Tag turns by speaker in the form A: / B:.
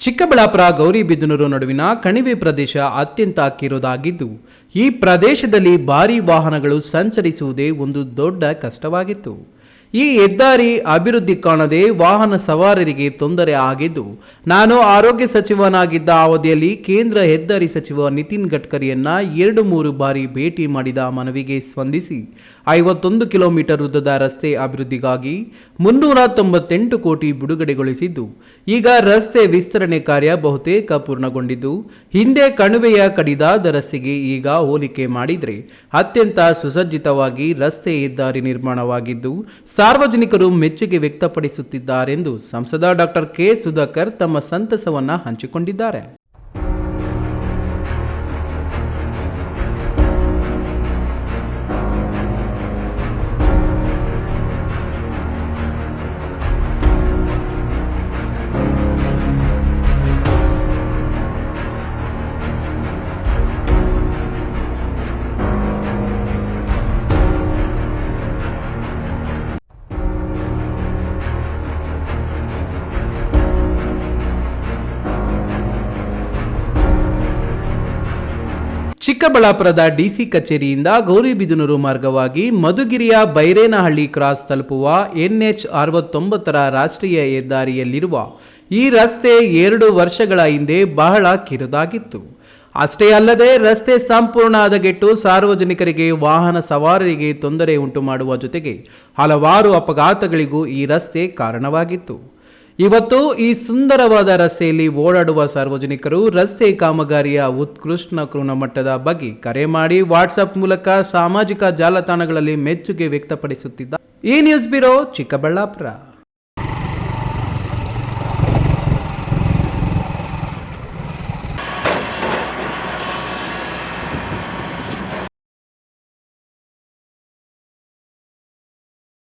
A: ಚಿಕ್ಕಬಳ್ಳಾಪುರ ಗೌರಿಬಿದನೂರು ನಡುವಿನ ಕಣಿವೆ ಪ್ರದೇಶ ಅತ್ಯಂತ ಕಿರುದಾಗಿದ್ದು, ಈ ಪ್ರದೇಶದಲ್ಲಿ ಭಾರಿ ವಾಹನಗಳು ಸಂಚರಿಸುವುದೇ ಒಂದು ದೊಡ್ಡ ಕಷ್ಟವಾಗಿತ್ತು. ಈ ಹೆದ್ದಾರಿ ಅಭಿವೃದ್ಧಿ ಕಾಣದೆ ವಾಹನ ಸವಾರರಿಗೆ ತೊಂದರೆ ಆಗಿದ್ದು, ನಾನು ಆರೋಗ್ಯ ಸಚಿವನಾಗಿದ್ದ ಅವಧಿಯಲ್ಲಿ ಕೇಂದ್ರ ಹೆದ್ದಾರಿ ಸಚಿವ ನಿತಿನ್ ಗಡ್ಕರಿಯನ್ನ ಎರಡು ಮೂರು ಬಾರಿ ಭೇಟಿ ಮಾಡಿದ ಮನವಿಗೆ ಸ್ಪಂದಿಸಿ, ಐವತ್ತೊಂದು ಕಿಲೋಮೀಟರ್ ಉದ್ದದ ರಸ್ತೆ ಅಭಿವೃದ್ಧಿಗಾಗಿ ಮುನ್ನೂರ ತೊಂಬತ್ತೆಂಟು ಕೋಟಿ ಬಿಡುಗಡೆಗೊಳಿಸಿದ್ದು, ಈಗ ರಸ್ತೆ ವಿಸ್ತರಣೆ ಕಾರ್ಯ ಬಹುತೇಕ ಪೂರ್ಣಗೊಂಡಿದ್ದು, ಹಿಂದೆ ಕಣಿವೆಯ ಕಡಿದಾದ ರಸ್ತೆಗೆ ಈಗ ಹೋಲಿಕೆ ಮಾಡಿದರೆ ಅತ್ಯಂತ ಸುಸಜ್ಜಿತವಾಗಿ ರಸ್ತೆ ಹೆದ್ದಾರಿ ನಿರ್ಮಾಣವಾಗಿದ್ದು ಸಾರ್ವಜನಿಕರು ಮೆಚ್ಚುಗೆ ವ್ಯಕ್ತಪಡಿಸುತ್ತಿದ್ದಾರೆಂದು ಸಂಸದ ಡಾಕ್ಟರ್ ಕೆ ಸುಧಾಕರ್ ತಮ್ಮ ಸಂತಸವನ್ನು ಹಂಚಿಕೊಂಡಿದ್ದಾರೆ. ಚಿಕ್ಕಬಳ್ಳಾಪುರದ ಡಿಸಿ ಕಚೇರಿಯಿಂದ ಗೌರಿಬಿದನೂರು ಮಾರ್ಗವಾಗಿ ಮಧುಗಿರಿಯ ಬೈರೇನಹಳ್ಳಿ ಕ್ರಾಸ್ ತಲುಪುವ ಎನ್ಎಚ್ ಅರವತ್ತೊಂಬತ್ತರ ರಾಷ್ಟ್ರೀಯ ಹೆದ್ದಾರಿಯಲ್ಲಿರುವ ಈ ರಸ್ತೆ ಎರಡು ವರ್ಷಗಳ ಹಿಂದೆ ಬಹಳ ಕಿರುದಾಗಿತ್ತು. ಅಷ್ಟೇ ಅಲ್ಲದೆ ರಸ್ತೆ ಸಂಪೂರ್ಣ ಹದಗೆಟ್ಟು ಸಾರ್ವಜನಿಕರಿಗೆ ವಾಹನ ಸವಾರರಿಗೆ ತೊಂದರೆ ಉಂಟು ಮಾಡುವ ಜೊತೆಗೆ ಹಲವಾರು ಅಪಘಾತಗಳಿಗೂ ಈ ರಸ್ತೆ ಕಾರಣವಾಗಿತ್ತು. ಇವತ್ತು ಈ ಸುಂದರವಾದ ರಸ್ತೆಯಲ್ಲಿ ಓಡಾಡುವ ಸಾರ್ವಜನಿಕರು ರಸ್ತೆ ಕಾಮಗಾರಿಯ ಉತ್ಕೃಷ್ಟ ಗುಣಮಟ್ಟದ ಬಗ್ಗೆ ಕರೆ ಮಾಡಿ ವಾಟ್ಸಪ್ ಮೂಲಕ ಸಾಮಾಜಿಕ ಜಾಲತಾಣಗಳಲ್ಲಿ ಮೆಚ್ಚುಗೆ ವ್ಯಕ್ತಪಡಿಸುತ್ತಿದ್ದ ಈ ನ್ಯೂಸ್ ಬ್ಯೂರೋ ಚಿಕ್ಕಬಳ್ಳಾಪುರ.